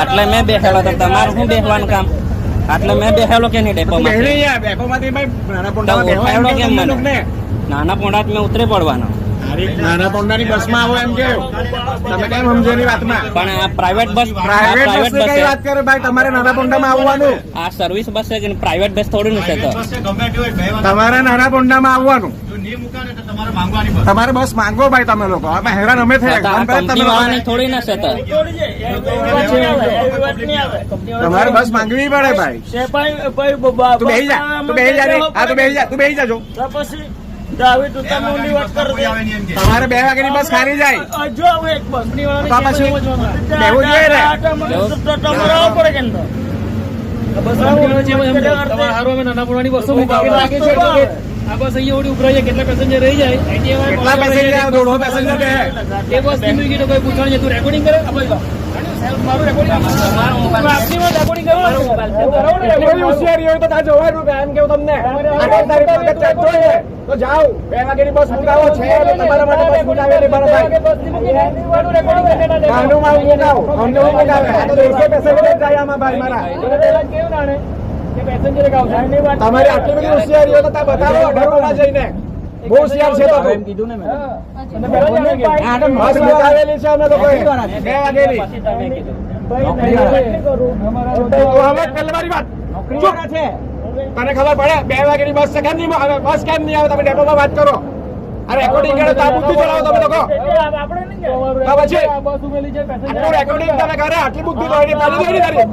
આટલે મેં બેઠેલો તો તમારું શું બેસવાનું કામ? આટલે મેં બેહેલો કે નહીં બેહવા એમ કેમ મને? નાના પોંડા મેં ઉતરી પડવાનો. નાના પોંડાની બસમાં આવો એમ કે તમે કેમ સમજો એની વાતમાં? પણ આ પ્રાઇવેટ બસ પ્રાઇવેટ બસ કઈ વાત કરે ભાઈ? તમારે નાના પોંડામાં આવવાનું. આ સર્વિસ બસ છે કે પ્રાઇવેટ બસ થોડી નથી તો. તમારે નાના પોંડામાં આવવાનું. તમારે બસ માંગો ભાઈ તમે લોકો અમે હેરાન અમે લોકો- થોડી ના તમારે બસ માંગવી પડે ભાઈ તું બેહી જા તું બેહી જા હા તું બેહી જા તું બેહી જાજો તમારે બે વાગ્યાની બસ ખાલી જાય પછી બેવું જોઈએ ને તમારે નાના પોણાની બસો લાગે છે આ બસ અહીંયા ઓડી ઉભરાઈ જાય કેટલા પેસેન્જર રહી જાય કેટલા પેસેન્જર દોઢો પેસેન્જર બે એ બસ ધીમે ગઈ તો કોઈ પૂછવાનું છે તું રેકોર્ડિંગ કરે? આપણે લો. મારું રેકોર્ડિંગ આપની માં રેકોર્ડિંગ કરવાનું બરાબર ને? એટલી બધી હોશિયારી હોય તો ત્યાં જવાનું કે એમ કેવું તમને? આટલી તારીખ વખત ચેક જોઈએ તો જાઓ. બે વાગ્યાની બસ મુકાવો છે તમારા માટે બસ મુકાવેલી બરાબર બસની મૂકી દે, મારું રેકોર્ડિંગ કરે. કાનું માં મુકાવો અમને મુકાવે દોઢસો પેસેન્જર જાય આમાં ભાઈ મારા. મને પહેલા ને. તમારી આટલી બધી હોશિયારી હોય તો બતાવો અઢારોમાં જઈને. બહુ હોશિયાર છે તો કીધું. બસ ચૂપ. તને ખબર પડે બે વાગ્યાની બસ છે કેમ નહીં આવે બસ કેમ નહીં આવે તમે ડેપોમાં વાત કરો. આ રેકોર્ડિંગ કરે તો બુદ્ધિ ચલાવો તમે લોકો. તો પછી? છે, આટલું રેકોર્ડિંગ તમે કરે આટલી બુદ્ધિ દોડી તારી દોડી તારી.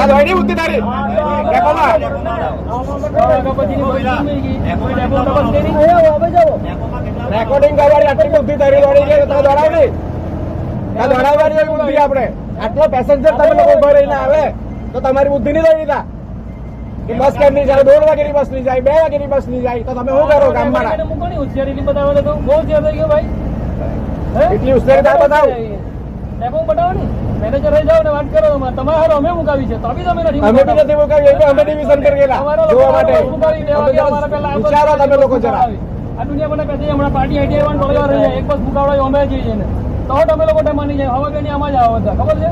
આ દોડી બુદ્ધિ તારી. ડેપોમાં રેકોર્ડિંગ કરવાની આટલી બુદ્ધિ તારી દોડી તો તમે દોડાવ આ દોડાવવાની બુદ્ધિ આપણે. આટલો પેસેન્જર તમે લોકો ઊભા રહીને આવે તો તમારી બુદ્ધિ નહીં દોડી કે બસ કેમ નહીં જાય દોઢ વાગ્યાની બસ નહીં જાય બે વાગ્યાની બસ નહીં જાય તો તમે શું કરો ગામમાં એટલી હોશિયારી તાર બતાવો. મેનેજર રહી જાઓ ને વાત કરો. તમારે અમે મુકાવી છે તો બી તમે નથી અમે બી નથી મુકાવી એટલે અમે ડિવિઝન કરી ગયેલા લોકો જોવા માટે. મુકાવી દેવા કે અમારા પહેલા વિચારો તમે લોકો જરા. આ દુનિયા મને છે હમણાં પાર્ટી આઈટી વાળા રહી જાય એક બસ મુકાવડાવી અમે જઈએ ને. તો તમે લોકો માની જાય હવે કે આમાં જ આવો બધા. ખબર છે?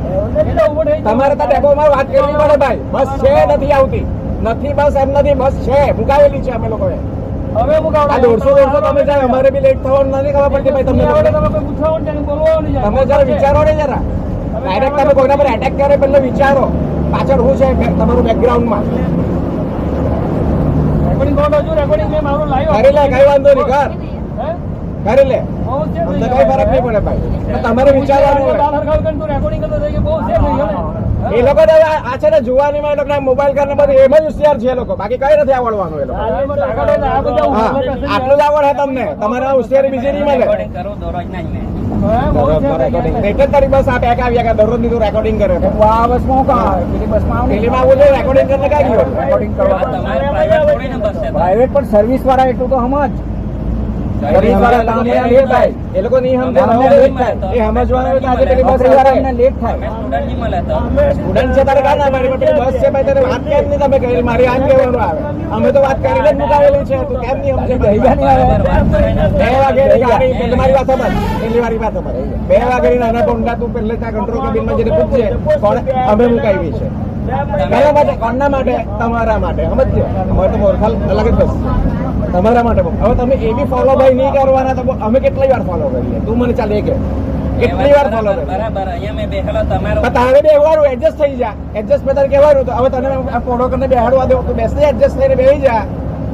તમારે તો ડેપોમાં વાત કરવી પડે ભાઈ. બસ છે નથી આવતી. નથી બસ એમ નથી બસ છે. મુકાવેલી છે અમે લોકોએ. હવે મુકાવડા દોઢસો દોઢસો તમે જાય અમારે બી લેટ થવાનું નથી ખબર પડતી ભાઈ તમને તમે કોઈ પૂછવાનું બોલવાનું નહીં તમે જરા વિચારો ને જરા. ડાયરેક્ટ તમે કોઈના પર એટેક કરે પેલે વિચારો. પાછળ શું છે તમારું બેકગ્રાઉન્ડમાં રેકોર્ડિંગ કરો હજુ રેકોર્ડિંગ મેં મારું લાવ્યો કરી લે કઈ વાંધો નહીં કર કરી લે. અમને કઈ ફરક નહીં પડે ભાઈ. તમારે વિચારવાનું હોય. દાલ હરખાવ કરીને તું રેકોર્ડિંગ કરતો થઈ ગયો બહુ છે થઈ ગયો એ લોકો તો આ છે ને જુવાનીમાં એ લોકો મોબાઈલ કરીને બધું એમ જ હોશિયાર છે એ લોકો. બાકી કઈ નથી આવડવાનું એ લોકો. આટલું જ આવડે તમને. તમારે હોશિયારી બીજી નહીં મળે. મેં માં માં પ્રાઇવેટ પણ સર્વિસ વાળા એટલું તો સમજ. એ લોકો નહીં સમજે લેટ થાય. તો આજે અમે સ્ટુડન્ટ તો સ્ટુડન્ટ છે તારે કાં ના પાડી? બસ છે ભાઈ તારે વાત કેમ નહીં તમે કરી મારી આમ કહેવાનું આવે અમે તો વાત કરીને જ મુકાવેલી છે તું કેમ નહીં સમજે બે વાગે વાત સમજ મારી વાત સમજ બે વાગે નાના પોંડા તું પહેલે ત્યાં કંટ્રોલ કેબિનમાં જઈને પૂછશે પણ અમે મુકાવી છે કયા માટે કોના માટે? તમારા માટે. સમજજો અમારે તો મોરખાલ અલગ જ બસ તમારા માટે હવે તમે એ બી ફોલો ભાઈ નહીં કરવાના તો અમે કેટલી વાર ફોલો કરીએ? તું મને ચાલે કે. કેટલી વાર ફોલો કરીએ? બરાબર અહીંયા મેં બેઠેલો તમારો. તારે બેહવાનું એડજસ્ટ થઈ જા. એડજસ્ટ મેં તારે કહેવાનું તો હવે તને આ પોડો કરીને બેહાડવા દો તો બેસી એડજસ્ટ થઈને બેહી જા.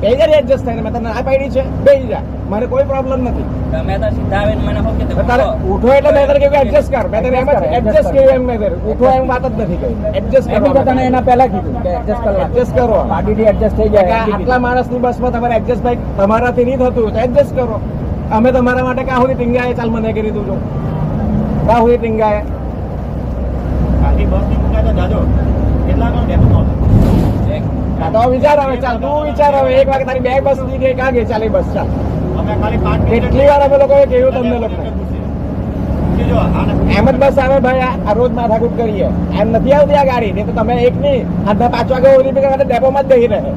જા એડજસ્ટ થઈને મેં તને આ પાડી છે. બેહી જા. મને કોઈ પ્રોબ્લેમ નથી. તમે તો સીધા આવીને મને શું કે તારે ઉઠો. એટલે મેં તને કેવું એડજસ્ટ કર. મેં તને એમ જ એડજસ્ટ કેવું એમ મેં તને ઉઠો એમ વાત જ નથી કહી એડજસ્ટ કરો. તને એના પહેલા કીધું કે એડજસ્ટ કરો એડજસ્ટ કરો. ગાડીથી એડજસ્ટ થઈ જાય આટલા માણસની બસમાં તમારે એડજસ્ટ ભાઈ તમારાથી નહીં થતું તો એડજસ્ટ કરો. અમે તમારા માટે કાં સુધી ટીંગાએ? ચાલ મને કરી દઉં છું કાં સુધી ટીંગાએ? હા, તો? વિચાર હવે ચાલ તું વિચાર હવે એક વાગે તારી બે બસની ગઈ કાં ગઈ ચાલી બસ ચાલ. કેટલી વાર અમે લોકોએ કહ્યું તમને લોકો એમ જ બસ આવે ભાઈ આ- રોજ માથાકૂટ કરીએ. એમ નથી આવતી આ ગાડી નહીં તો તમે એક નહીં. આજના પાંચ વાગે ઓલિમ્પિક માટે ડેપોમાં જ બેસી રહે. તો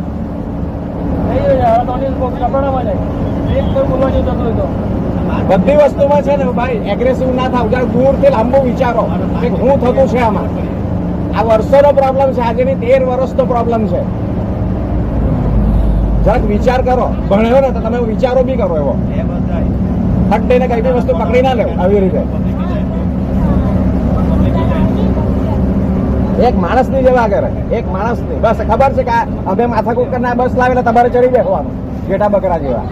એક તો. બધી વસ્તુમાં છે ને ભાઈ એગ્રેસિવ ના થાવ. જરા દૂરથી લાંબુ વિચારો કે હું થતું છે આમાં. આ વર્ષોનો પ્રોબ્લેમ છે આજે તેર વર્ષનો પ્રોબ્લેમ છે. જરાક વિચાર કરો. ભણ્યો ને તો તમે વિચારો બી કરો એવો. ફટ દઈને કઈ બી વસ્તુ પકડી ના લેવું આવી રીતે. એક માણસની જેવા કરે એક માણસની બસ ખબર છે કે અમે માથાકૂટ કરીને બસ લાવેલા, તમારે ચડી બેસવાનું. ઘેટા બકરા જેવા.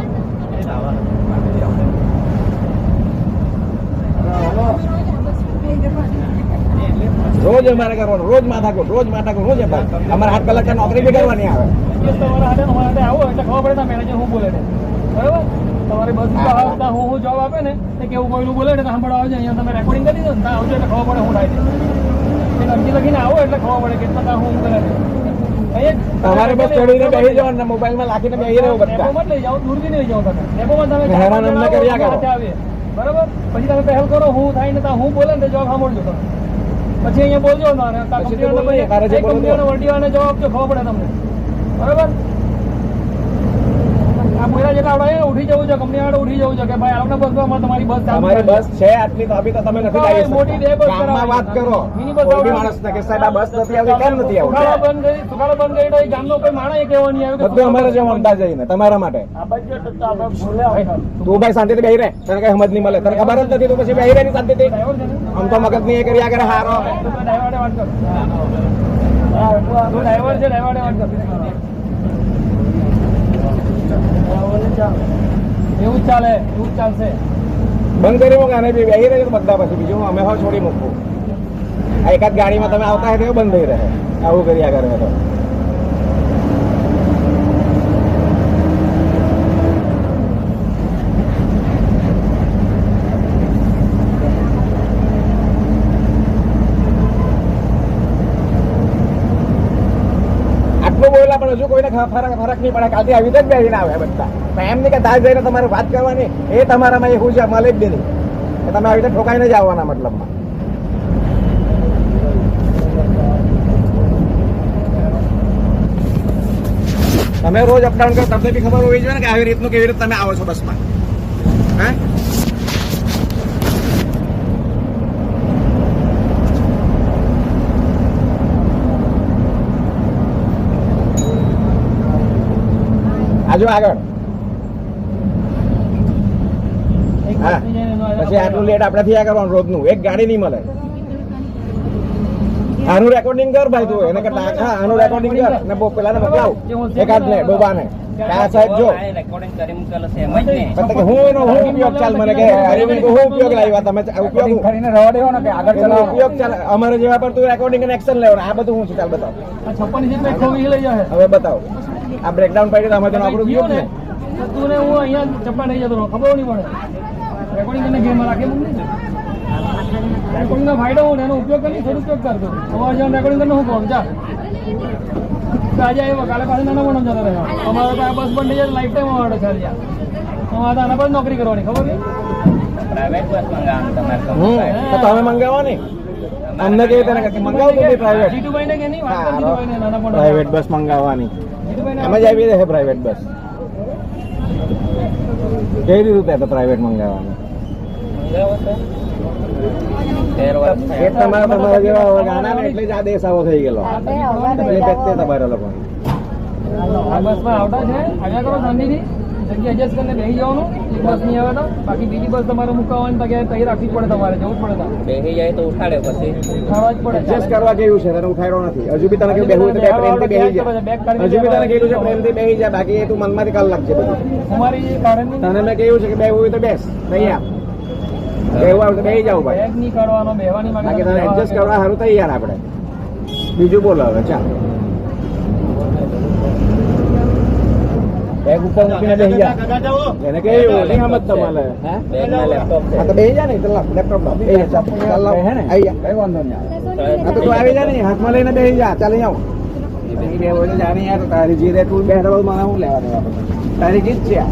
રોજ અમારે કરવાનું રોજ માથાકૂટ રોજ માથાકૂટ રોજ અમારે. અમારે આઠ કલાક નોકરી બી કરવાની આવે. તમારા હાથે અમારા હાથે આવો એટલે ખબર પડે મેનેજર શું બોલે બરાબર? તમારે બસ આવતા હું હું જવાબ આપે ને કેવું કોઈનું બોલે ને સાંભળવા આવજો અહીંયા તમે રેકોર્ડિંગ કરી દો ને ત્યાં આવજો એટલે ખબર પડે શું થાય છે. અરજી લખીને આવો એટલે ખબર પડે કેટલા ત્યાં હું કરે છે. તમારે બસ ચડીને બેસી જવાનું ને મોબાઈલમાં રાખીને બેસી રહ્યો બધા. લઈ જાઓ દૂર બી નહીં જાઓ તમે. ડેપોમાં તમે હેરાન અમને કર્યા કરો. બરાબર? પછી તમે પહેલ કરો હું થાય ને હું બોલે ને જવાબ સાંભળજો તમે. પછી અહીંયા બોલજો ના ને ત્યાં પછી તો કંપનીવાળાને બોલીએ, તારે જે પછી બોલવું કંપનીવાળાને વરડીવાળાને જવાબ આપજો ખબર પડે તમને. બરાબર? આ ઉઠી જવું છે કંપની વાળા ઉઠી જવું છે કે ભાઈ આવના બસમાં તમારી બસ તમારી બસ છે આટલી તો આપી તો તમે નથી લાવી મોટી બે બસ ગામમાં વાત કરો. મિની બસ કોઈ બી આવડાવી. કે સાહેબ આ બસ નથી આવતી કેમ નથી સુખાડો આવતી બંધ કરી સુખાડો બંધ કરી તો એ ગામનો કોઈ માણસ એ કહેવો નહીં આવ્યો બધું અમારે જેમ અમદા જઈને તમારા માટે. આ બજેટ તો આપણે ભાઈ શાંતિથી બેહી રહે તને કઈ સમજ નહીં મળે. તને ખબર જ નથી તું પછી બેહી રહે ની શાંતિથી. આમ તો મગજ નહીં એ કર્યા કરે હારો. કર. ડ્રાઈવર છે ડ્રાઈવર વાત કર. એવું ચાલે, એવું ચાલશે. બંધ કરી મૂકે અને બેહી રહે તો બધા પછી બીજું અમે હવે છોડી મૂકવું. એકાદ ગાડીમાં તમે આવતા હોય તો બંધ થઈ રહે. આવું કરી આગળ તો આટલું બોલ્યા પણ હજુ કોઈને ફરક ફરક નહીં પડે, કાલથી આવી જ બેસીને આવે બધા. એમ નહીં કે તાર જઈને તમારે વાત કરવાની, એ તમારામાં એવું છે મળે જ નહીં. કે તમે આવી રીતે ઠોકાઈને જ આવવાના મતલબમાં. તમે રોજ અપડાઉન કરો, તમને બી ખબર હોવી જોઈએ ને કે આવી રીતનું કેવી રીતે તમે આવો છો બસમાં. હે? આજુ આગળ. હા. પછી આટલું લેટ આપણે થયા કરવાનું રોજનું. એક ગાડી નહીં મળે. આનું રેકોર્ડિંગ કર ભાઈ તું. એને કરતા હા આનું રેકોર્ડિંગ કર. ને બો પેલાને મોકલાવ એકાદ ને ડોબાને કે સાહેબ જો. રેકોર્ડિંગ કરી મૂકેલો છે એમ જ ને. કે હું એનો હું ઉપયોગ ચાલ મને કે હું ઉપયોગ લાવ્યા તમે ઉપયોગ કરીને રવા દેવો ને કે આગળ ચલાવો. ઉપયોગ ચાલ અમારે જેવા પર તું રેકોર્ડિંગ અને એક્શન લેવાનું. આ બધું હું છે ચાલ બતાવ. આ છપ્પન સીટ ખોવી લઈ જાય હવે બતાવ. આ બ્રેકડાઉન પડી તો અમે તો આપણું ગયો ને તું ને હું અહીંયા ચપ્પા નહીં જતો ખબર નહીં પડે. રેકોર્ડિંગ કરીને ગેમ રાખે મને નહીં. રેકોર્ડિંગ નો ફાયદો હું એનો ઉપયોગ કરી સદુપયોગ કરતો તમારે જેમ રેકોર્ડિંગ કરીને હું કહું જા. આજે આવ્યો કાલે પાસે નાના મોટા જતા રહ્યા. અમારે તો આ બસ બંધ થઈ જાય લાઈફ ટાઈમ અમારે ચાલી જાય. અમારે તો આના પર નોકરી કરવાની ખબર નહીં? પ્રાઇવેટ બસ મંગાવવાનું તમારે તો. તમે મંગાવવાની. અમને મંગાવો તો પ્રાઇવેટ જીતુભાઈ ને કે નહીં પ્રાઇવેટ બસ મંગાવવાની. એમ જ આવી રહે પ્રાઇવેટ બસ કેવી રીતે તો પ્રાઇવેટ મંગાવવાનું? તો. એ તમારા તમારા જેવા એટલે જ આ દેશ આવો થઈ ગયેલો. એટલે બેસતે તમારા લોકો બસમાં આવતા છે? આવ્યા કરો શાંતિથી જગ્યા એડજસ્ટ કરીને બેસી જવાનું એક બસ નહીં આવે તો. બાકી બીજી બસ તમારે મુકાવવાની જગ્યાએ તૈયાર રાખવી પડે તમારે જવું પડે બેસી જાય તો ઉઠાડે પછી. ઉઠાડવા જ પડે. એડજસ્ટ કરવા જેવું છે તને ઉઠાડ્યો નથી. હજુ બી તને કેવું બેહવું તો પ્રેમથી બેસી જાય હજુ બી તને કીધું છે પ્રેમથી બેસી જાય બાકી એ તું મનમાંથી કાલ લાગશે બધું. અમારી કારણની તને મેં કેવું છે કે બેહવું હોય તો બેસ તૈયાર બેહવું આવે તો બેસી જાવ ભાઈ. બેગ નહીં કરવાનો બેહવાની બાકી તને એડજસ્ટ કરવા સારું તૈયાર આપણે. બીજું બોલો હવે ચાલ. બેગ ઉપર મૂકીને બેસી જા. એને કે નહીં હમત તમારે. હે? લેપટોપ છે. તો બેસી જા ને તો લેપટોપ લાવ. બેસી જા. ચાલ હે ને? આઈ જા. કઈ વાંધો નહીં. આ હા તો તું આવી જા ને હાથમાં લઈને બેસી જા. ચાલ અહીંયા આવ. બેસી બે ઓલી જાણી યાર તારી જીરે તું બેઠો મને હું લેવા દેવા તારી જીત છે આ.